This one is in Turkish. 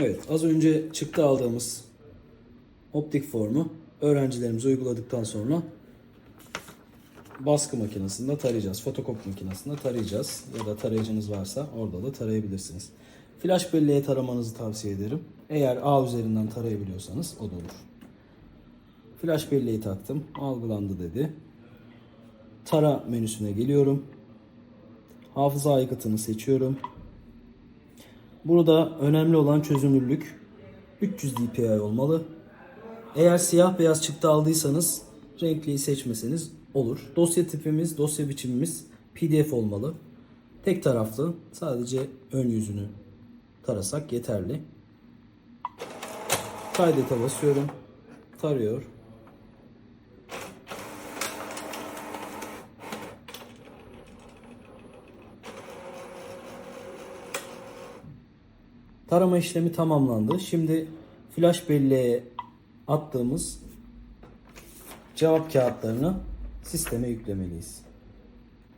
Evet, az önce çıktı aldığımız optik formu öğrencilerimize uyguladıktan sonra baskı makinesinde tarayacağız. Fotokopi makinesinde tarayacağız. Ya da tarayıcınız varsa orada da tarayabilirsiniz. Flash belleğe taramanızı tavsiye ederim. Eğer A üzerinden tarayabiliyorsanız o da olur. Flash belleği taktım. Algılandı dedi. Tara menüsüne geliyorum. Hafıza aygıtını seçiyorum. Burada önemli olan çözünürlük 300 dpi olmalı. Eğer siyah beyaz çıktı aldıysanız renkliyi seçmeseniz olur. Dosya tipimiz, dosya biçimimiz PDF olmalı. Tek taraflı sadece ön yüzünü tarasak yeterli. Kaydete basıyorum. Tarıyor. Tarama işlemi tamamlandı. Şimdi flash belleğe attığımız cevap kağıtlarını sisteme yüklemeliyiz.